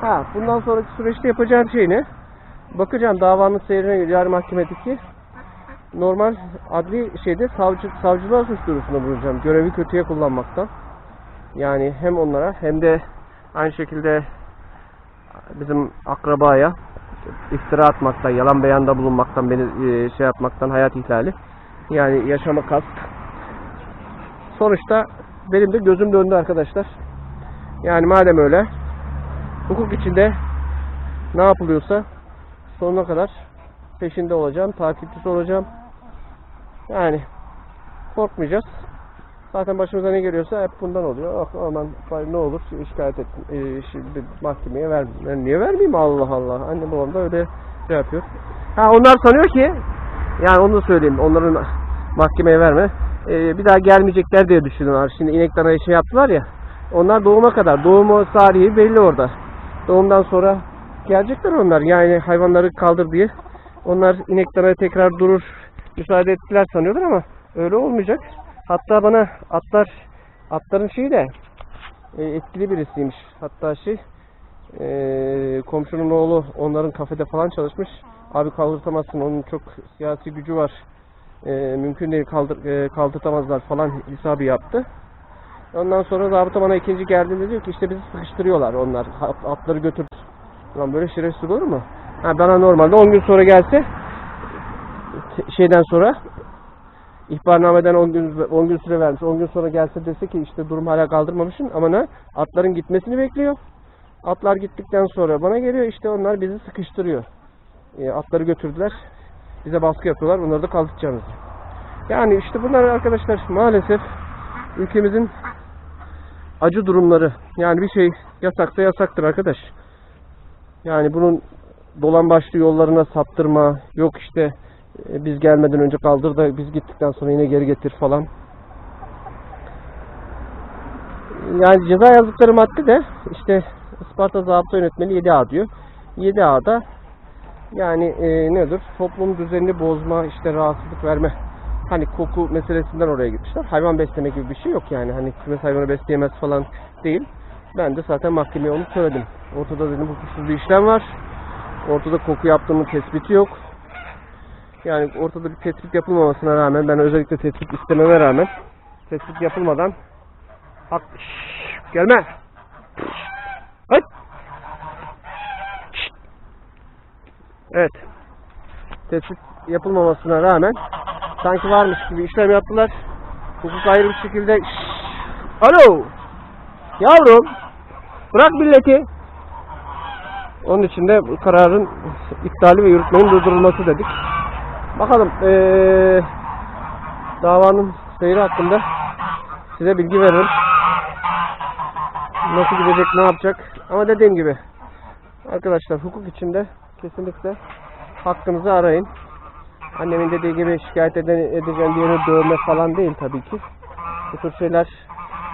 Ha, bundan sonraki süreçte yapacağım şey ne? Bakacağım davanın seyrine göre yarın mahkemedeki normal adli şeyde savcı, savcılığa suç duyurusunda bulunacağım. Görevi kötüye kullanmaktan. Yani hem onlara hem de aynı şekilde bizim akrabaya iftira atmaktan, yalan beyanda bulunmaktan, beni e, şey yapmaktan, hayat ihlali. Yani yaşama kast. Sonuçta benim de gözüm döndü arkadaşlar. Yani madem öyle hukuk içinde ne yapılıyorsa sonuna kadar peşinde olacağım, takipçisi olacağım. Yani korkmayacağız. Zaten başımıza ne geliyorsa hep bundan oluyor. Oh, aman ne olur şikayet et, e, şimdi mahkemeye ver. Ben niye vermeyeyim Allah Allah. Anne babam da öyle şey yapıyor. Ha onlar sanıyor ki yani onu da söyleyeyim. Onların mahkemeye verme. e, bir daha gelmeyecekler diye düşünüyorlar. Şimdi inek danayı şey yaptılar ya. Onlar doğuma kadar. Doğumu tarihi belli orada. Doğumdan sonra gelecekler onlar. Yani hayvanları kaldır diye. Onlar inek danaya tekrar durur. Müsaade ettiler sanıyorlar ama öyle olmayacak. Hatta bana atlar atların şeyi de e, etkili birisiymiş. Hatta şey e, komşunun oğlu onların kafede falan çalışmış. Abi kaldırtamazsın onun çok siyasi gücü var. E, mümkün değil kaldır, e, kaldırtamazlar falan hesabı yaptı. Ondan sonra zabıta bana ikinci geldiğinde diyor ki işte bizi sıkıştırıyorlar onlar. At- Atları götür. Lan böyle şerefsiz olur mu? Ha, bana normalde 10 gün sonra gelse şeyden sonra ihbarnameden 10 gün 10 gün süre vermiş. 10 gün sonra gelse dese ki işte durum hala kaldırmamışsın ama ne? Atların gitmesini bekliyor. Atlar gittikten sonra bana geliyor işte onlar bizi sıkıştırıyor. E, atları götürdüler. Bize baskı yapıyorlar. Onları da kaldıracağız. Yani işte bunlar arkadaşlar maalesef ülkemizin acı durumları. Yani bir şey yasaksa yasaktır arkadaş. Yani bunun dolan başlı yollarına saptırma, yok işte e, biz gelmeden önce kaldır da biz gittikten sonra yine geri getir falan. Yani ceza yazdıkları madde de işte Isparta Zabıta Yönetmeliği 7A diyor. 7A'da yani e, nedir? Toplum düzenini bozma, işte rahatsızlık verme. Hani koku meselesinden oraya gitmişler. Hayvan besleme gibi bir şey yok yani. Hani kümes hayvanı besleyemez falan değil. Ben de zaten mahkemeye onu söyledim. Ortada dedim hukuksuz bir işlem var. Ortada koku yaptığımın tespiti yok. Yani ortada bir tespit yapılmamasına rağmen ben özellikle tespit istememe rağmen tespit yapılmadan hak Şşş, gelme. Hadi. Evet. Tespit yapılmamasına rağmen sanki varmış gibi işlem yaptılar. Hukuk ayrı bir şekilde. Alo. Yavrum. Bırak milleti. Onun için de bu kararın iptali ve yürütmenin durdurulması dedik. Bakalım eee, davanın seyri hakkında size bilgi veririm. Nasıl gidecek, ne yapacak? Ama dediğim gibi arkadaşlar hukuk içinde kesinlikle hakkınızı arayın. Annemin dediği gibi şikayet eden, edeceğim diyeni dövme falan değil tabii ki. Bu tür şeyler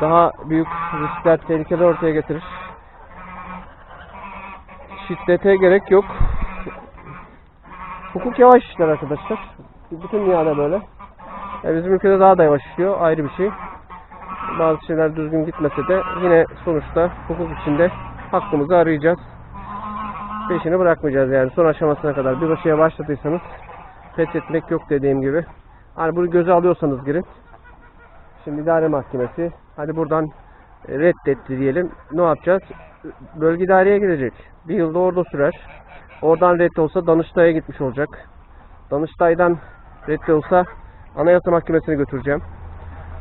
daha büyük riskler, tehlikeler ortaya getirir. Şiddete gerek yok. Hukuk yavaş işler arkadaşlar. Bütün dünyada böyle. Yani bizim ülkede daha da yavaş işliyor. Ayrı bir şey. Bazı şeyler düzgün gitmese de yine sonuçta hukuk içinde hakkımızı arayacağız. Peşini bırakmayacağız yani son aşamasına kadar. Bir şeye başladıysanız pes etmek yok dediğim gibi. Hani bunu göze alıyorsanız girin. Şimdi idare mahkemesi. Hadi buradan e, reddetti diyelim. Ne yapacağız? Bölge idareye gidecek. Bir yılda orada sürer. Oradan red olsa Danıştay'a gitmiş olacak. Danıştay'dan red olsa Anayasa Mahkemesi'ne götüreceğim.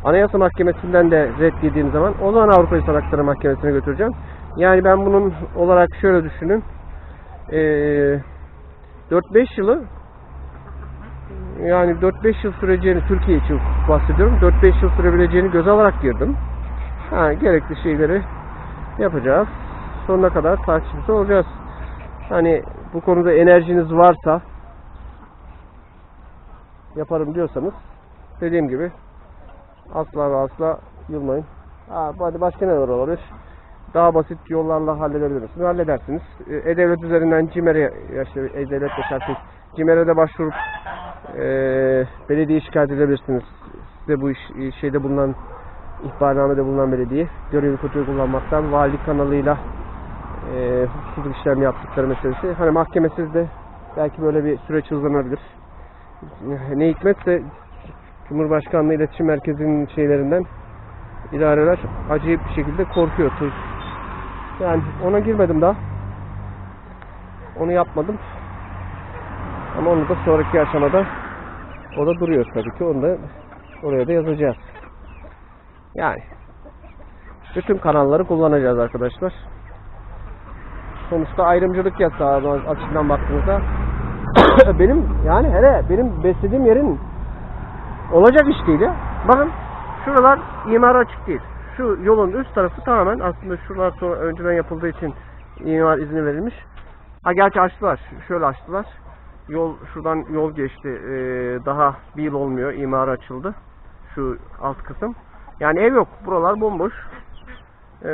Anayasa Mahkemesi'nden de red zaman o zaman Avrupa İnsan Hakları Mahkemesi'ne götüreceğim. Yani ben bunun olarak şöyle düşünün. Ee, 4-5 yılı yani 4-5 yıl süreceğini Türkiye için bahsediyorum. 4-5 yıl sürebileceğini göze alarak girdim. Ha, gerekli şeyleri yapacağız. Sonuna kadar takipçisi olacağız. Hani bu konuda enerjiniz varsa yaparım diyorsanız dediğim gibi asla ve asla yılmayın. Ha, hadi başka ne olabilir? Daha basit yollarla halledebilirsiniz. Halledersiniz. E, E-Devlet üzerinden CİMER'e E-Devlet yaşarsınız. CİMER'e de başvurup e, belediye şikayet edebilirsiniz. Size bu iş, şeyde bulunan ihbarnamede bulunan belediye görevi kötü kullanmaktan valilik kanalıyla e, hukuksuzluk işlem yaptıkları meselesi. Hani mahkemesiz de belki böyle bir süreç hızlanabilir. Ne hikmetse Cumhurbaşkanlığı İletişim Merkezi'nin şeylerinden idareler acayip bir şekilde korkuyor. Yani ona girmedim daha. Onu yapmadım. Ama onu da sonraki aşamada o da duruyor tabii ki. Onu da oraya da yazacağız. Yani bütün kanalları kullanacağız arkadaşlar. Sonuçta ayrımcılık yasağı açısından baktığınızda benim yani hele benim beslediğim yerin olacak iş değil ya. Bakın şuralar imar açık değil. Şu yolun üst tarafı tamamen aslında şuralar sonra önceden yapıldığı için imar izni verilmiş. Ha gerçi açtılar. Şöyle açtılar. Yol şuradan yol geçti. Ee, daha bir yıl olmuyor. imar açıldı. Şu alt kısım. Yani ev yok. Buralar bomboş. Ee,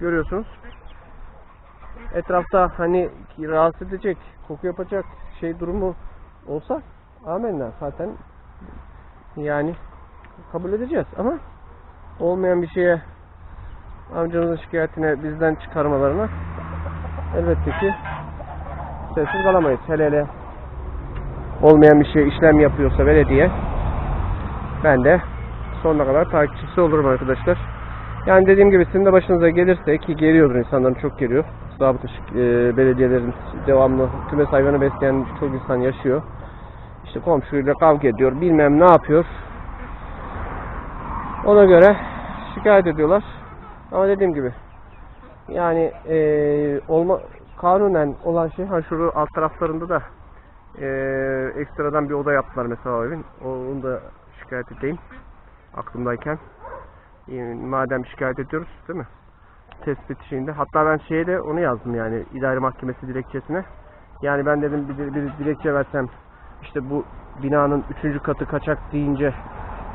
görüyorsunuz. Etrafta hani rahatsız edecek, koku yapacak şey durumu olsa amenna zaten yani kabul edeceğiz ama olmayan bir şeye amcanızın şikayetine bizden çıkarmalarına elbette ki sessiz kalamayız. Hele hele olmayan bir şey işlem yapıyorsa belediye ben de sonuna kadar takipçisi olurum arkadaşlar. Yani dediğim gibi sizin de başınıza gelirse ki geliyordur insanların çok geliyor. Zabıta e, belediyelerin devamlı kümes hayvanı besleyen çok insan yaşıyor. İşte komşuyla kavga ediyor, bilmem ne yapıyor. Ona göre şikayet ediyorlar. Ama dediğim gibi yani e, olma kanunen olan şey ha şurada alt taraflarında da e, ekstradan bir oda yaptılar mesela evin. Onu da şikayet edeyim aklımdayken. E, madem şikayet ediyoruz değil mi? Tespit şeyinde. Hatta ben şeye de onu yazdım yani idare mahkemesi dilekçesine. Yani ben dedim bir, bir dilekçe versem işte bu binanın üçüncü katı kaçak deyince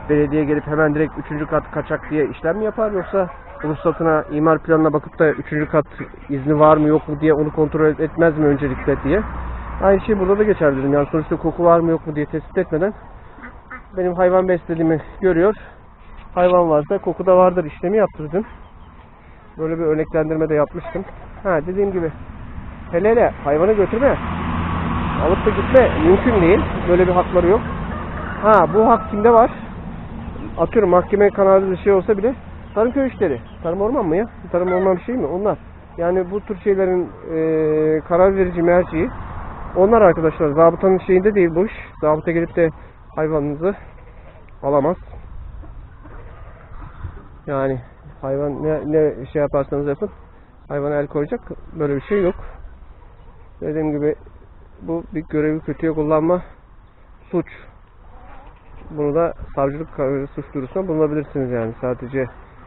belediye gelip hemen direkt üçüncü kat kaçak diye işlem mi yapar yoksa ruhsatına, imar planına bakıp da üçüncü kat izni var mı yok mu diye onu kontrol etmez mi öncelikle diye. Aynı şey burada da geçer dedim. Yani sonuçta koku var mı yok mu diye tespit etmeden benim hayvan beslediğimi görüyor. Hayvan varsa koku da vardır işlemi yaptırdım. Böyle bir örneklendirme de yapmıştım. Ha dediğim gibi hele hele hayvanı götürme. Alıp da gitme mümkün değil. Böyle bir hakları yok. Ha bu hak kimde var? Atıyorum mahkeme kanalı bir şey olsa bile tarım köy işleri. Tarım orman mı ya? Tarım orman bir şey mi? Onlar. Yani bu tür şeylerin eee karar verici merciği onlar arkadaşlar. Zabıtanın şeyinde değil bu iş. Zabıta gelip de hayvanınızı alamaz. Yani hayvan ne, ne şey yaparsanız yapın hayvana el koyacak böyle bir şey yok. Dediğim gibi bu bir görevi kötüye kullanma suç. Bunu da savcılık kararı suç duyurusuna bulunabilirsiniz yani. Sadece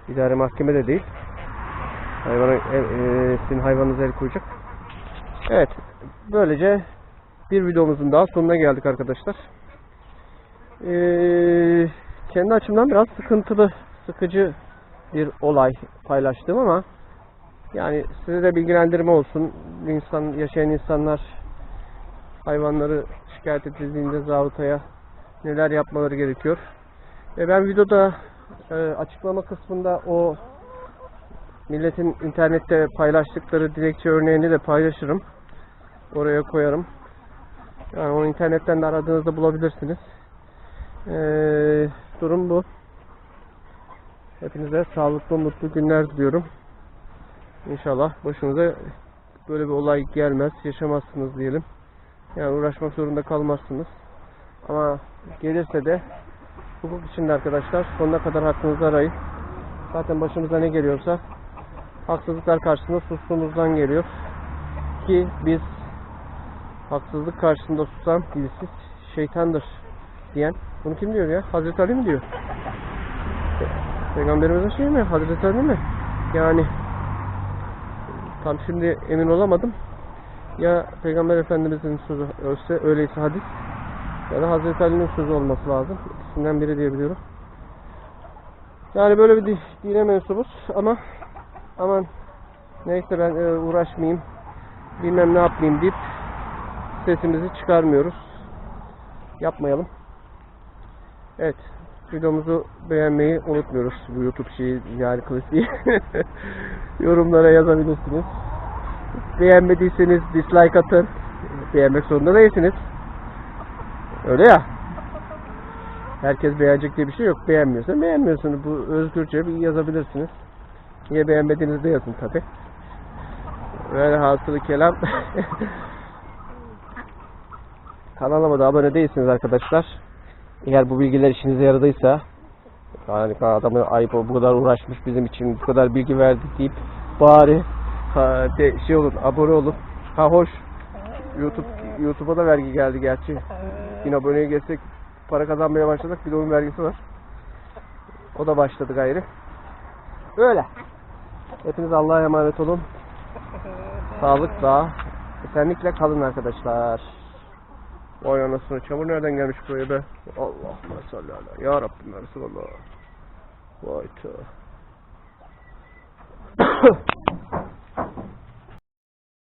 idare mahkemede değil. Hayvana, el, e, sizin hayvanınıza el koyacak. Evet. Böylece bir videomuzun daha sonuna geldik arkadaşlar. Ee, kendi açımdan biraz sıkıntılı, sıkıcı bir olay paylaştım ama yani size de bilgilendirme olsun. İnsan, yaşayan insanlar hayvanları şikayet edildiğinde zabıtaya neler yapmaları gerekiyor. Ve ben videoda e, açıklama kısmında o milletin internette paylaştıkları dilekçe örneğini de paylaşırım. Oraya koyarım. Yani onu internetten de aradığınızda bulabilirsiniz. Ee, durum bu. Hepinize sağlıklı, mutlu günler diliyorum. İnşallah başınıza böyle bir olay gelmez, yaşamazsınız diyelim. Yani uğraşmak zorunda kalmazsınız. Ama gelirse de hukuk içinde arkadaşlar sonuna kadar hakkınızı arayın. Zaten başımıza ne geliyorsa haksızlıklar karşısında sustuğumuzdan geliyor. Ki biz haksızlık karşısında susan dilsiz şeytandır diyen. Bunu kim diyor ya? Hazreti Ali mi diyor? Peygamberimizin şey mi? Hazreti Ali mi? Yani tam şimdi emin olamadım. Ya Peygamber Efendimizin sözü ölse öyleyse hadis ya da Hazreti Ali'nin sözü olması lazım. İkisinden biri diyebiliyorum. Yani böyle bir di- dine mensubuz ama aman neyse ben e, uğraşmayayım bilmem ne yapmayayım deyip sesimizi çıkarmıyoruz. Yapmayalım. Evet. Videomuzu beğenmeyi unutmuyoruz. Bu YouTube şeyi yani klasiği. Yorumlara yazabilirsiniz. Beğenmediyseniz dislike atın. Beğenmek zorunda değilsiniz. Öyle ya. Herkes beğenecek diye bir şey yok. Beğenmiyorsan beğenmiyorsunuz. Bu özgürce bir yazabilirsiniz. Niye beğenmediğinizi de yazın tabi. Böyle hasılı kelam. Kanalıma da abone değilsiniz arkadaşlar. Eğer bu bilgiler işinize yaradıysa yani adamın ayıp bu kadar uğraşmış bizim için bu kadar bilgi verdi deyip bari ha, de, şey olun abone olun. Ha hoş YouTube YouTube'a da vergi geldi gerçi. Bin aboneye geçsek para kazanmaya başladık. Bir de onun vergisi var. O da başladı gayrı. Böyle. Hepiniz Allah'a emanet olun. Sağlıkla, esenlikle kalın arkadaşlar. Vay anasını çamur nereden gelmiş buraya be? Allah salli ala. Ya Rabbim ya Resulallah. Vay tüh.